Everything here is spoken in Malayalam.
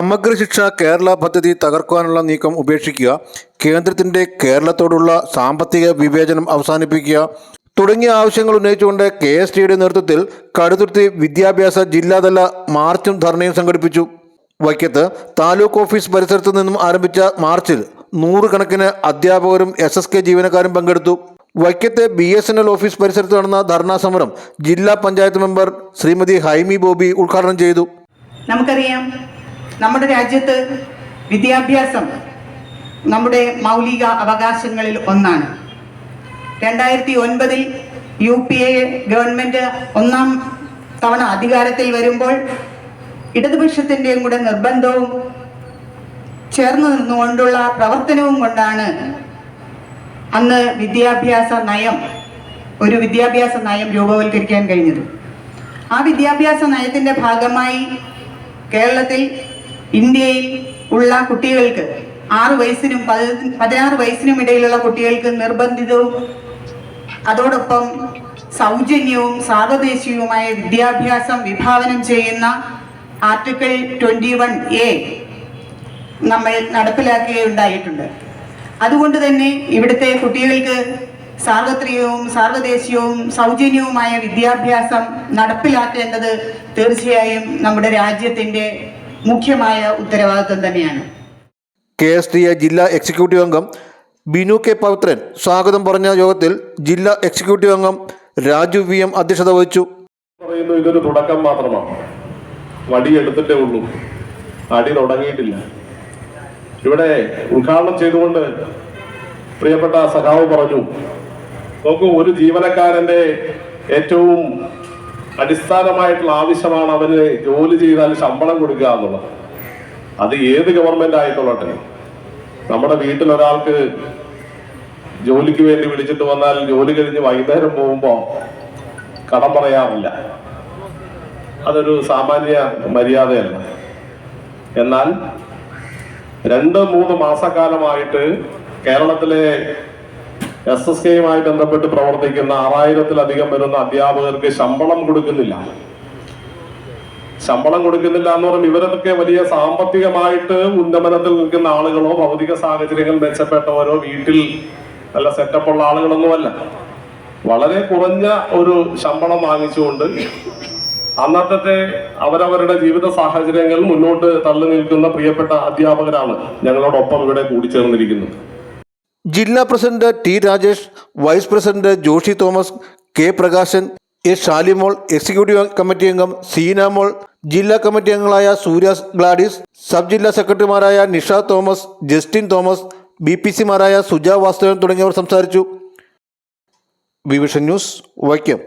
സമഗ്ര ശിക്ഷ കേരള പദ്ധതി തകർക്കാനുള്ള നീക്കം ഉപേക്ഷിക്കുക കേന്ദ്രത്തിന്റെ കേരളത്തോടുള്ള സാമ്പത്തിക വിവേചനം അവസാനിപ്പിക്കുക തുടങ്ങിയ ആവശ്യങ്ങൾ ഉന്നയിച്ചുകൊണ്ട് കെ എസ് ടിയുടെ നേതൃത്വത്തിൽ കടുത്തുരുത്തി വിദ്യാഭ്യാസ ജില്ലാതല മാർച്ചും ധർണയും സംഘടിപ്പിച്ചു. വൈക്കത്ത് താലൂക്ക് ഓഫീസ് പരിസരത്ത് നിന്നും ആരംഭിച്ച മാർച്ചിൽ നൂറുകണക്കിന് അധ്യാപകരും എസ് എസ് കെ ജീവനക്കാരും പങ്കെടുത്തു. വൈക്കത്തെ B S N L office പരിസരത്ത് നടന്ന ധർണാ സമരം ജില്ലാ പഞ്ചായത്ത് മെമ്പർ ശ്രീമതി ഹൈമി ബോബി ഉദ്ഘാടനം ചെയ്തു. നമുക്കറിയാം നമ്മുടെ രാജ്യത്ത് വിദ്യാഭ്യാസം നമ്മുടെ മൗലിക അവകാശങ്ങളിൽ ഒന്നാണ്. രണ്ടായിരത്തി ഒൻപതിൽ യു പി എ ഗവൺമെന്റ് ഒന്നാം തവണ അധികാരത്തിൽ വരുമ്പോൾ ഇടതുപക്ഷത്തിന്റെയും കൂടെ നിർബന്ധവും ചേർന്ന് നിന്നുകൊണ്ടുള്ള പ്രവർത്തനവും കൊണ്ടാണ് അന്ന് വിദ്യാഭ്യാസ നയം ഒരു വിദ്യാഭ്യാസ നയം രൂപവൽക്കരിക്കാൻ കഴിഞ്ഞത്. ആ വിദ്യാഭ്യാസ നയത്തിന്റെ ഭാഗമായി കേരളത്തിൽ ഇന്ത്യയിൽ ഉള്ള കുട്ടികൾക്ക് ആറ് വയസ്സിനും പതി- പതിനാറ് വയസ്സിനും ഇടയിലുള്ള കുട്ടികൾക്ക് നിർബന്ധിതവും അതോടൊപ്പം സൗജന്യവും സാർവദേശീയവുമായ വിദ്യാഭ്യാസം വിഭാവനം ചെയ്യുന്ന ആർട്ടിക്കിൾ ട്വന്റി വൺ എ നമ്മൾ നടപ്പിലാക്കുകയുണ്ടായിട്ടുണ്ട് അതുകൊണ്ട് തന്നെ ഇവിടുത്തെ കുട്ടികൾക്ക് സാർവത്രികവും സാർവദേശീയവും സൗജന്യവുമായ വിദ്യാഭ്യാസം നടപ്പിലാക്കേണ്ടത് തീർച്ചയായും നമ്മുടെ രാജ്യത്തിന്റെ മുഖ്യമായ ഉത്തരവാദിത്വം തന്നെയാണ്. കെ എസ് ഡി എ ജില്ലാ എക്സിക്യൂട്ടീവ് അംഗം ബിനു കെ പവിത്രൻ സ്വാഗതം പറഞ്ഞ യോഗത്തിൽ ജില്ലാ എക്സിക്യൂട്ടീവ് അംഗം രാജു വി എം അധ്യക്ഷത വഹിച്ചു. പറയുന്നു ഇതൊരു തുടക്കം മാത്രമാണ്. വടി എടുത്തിട്ടേ ഉള്ളൂ. അടി തുടങ്ങിയിട്ടില്ല. ഇവിടെ ഉദ്ഘാടനം ചെയ്തുകൊണ്ട് പ്രിയപ്പെട്ട സഖാവ് പറഞ്ഞു നോക്കൂ ഒരു ജീവനക്കാരന്റെ ഏറ്റവും അടിസ്ഥാനമായിട്ടുള്ള ആവശ്യമാണ് അവന് ജോലി ചെയ്താൽ ശമ്പളം കൊടുക്കുക എന്നുള്ളത്. അത് ഏത് ഗവൺമെന്റ് ആയിക്കൊള്ളട്ടെ? നമ്മുടെ വീട്ടിൽ ഒരാൾക്ക് ജോലിക്ക് വേണ്ടി വിളിച്ചിട്ട് വന്നാൽ ജോലി കഴിഞ്ഞ് വൈകുന്നേരം പോകുമ്പോൾ കടം പറയാറില്ല. അതൊരു സാമാന്യ മര്യാദയല്ല. എന്നാൽ രണ്ട് മൂന്ന് മാസക്കാലമായിട്ട് കേരളത്തിലെ എസ് എസ് കെയുമായി ബന്ധപ്പെട്ട് പ്രവർത്തിക്കുന്ന ആറായിരത്തിലധികം വരുന്ന അധ്യാപകർക്ക് ശമ്പളം കൊടുക്കുന്നില്ല. ശമ്പളം കൊടുക്കുന്നില്ല എന്ന് പറയുമ്പോൾ ഇവരൊക്കെ വലിയ സാമ്പത്തികമായിട്ട് ഉന്നമനത്തിൽ നിൽക്കുന്ന ആളുകളോ ഭൗതിക സാഹചര്യങ്ങൾ മെച്ചപ്പെട്ടവരോ വീട്ടിൽ നല്ല സെറ്റപ്പുള്ള ആളുകളൊന്നുമല്ല. വളരെ കുറഞ്ഞ ഒരു ശമ്പളം വാങ്ങിച്ചുകൊണ്ട് അന്നത്തെ അവരവരുടെ ജീവിത സാഹചര്യങ്ങൾ മുന്നോട്ട് തള്ളി നിൽക്കുന്ന പ്രിയപ്പെട്ട അധ്യാപകരാണ് ഞങ്ങളോടൊപ്പം ഇവിടെ കൂടിച്ചേർന്നിരിക്കുന്നത്. ജില്ലാ president T Rajesh vice president Joshi Thomas K Prakashan S Shalimol executive committee അംഗം സീനാമോൾ ജില്ലാ കമ്മിറ്റി അംഗങ്ങളായ സൂര്യ ഗ്ലാഡിസ് സബ് ജില്ലാ സെക്രട്ടറിമാരായ നിഷ തോമസ് ജസ്റ്റിൻ തോമസ് ബി പി സിമാരായ സുജ വാസ്തവൻ തുടങ്ങിയവർ സംസാരിച്ചു. വിവിഷൻ ന്യൂസ് വൈക്കം.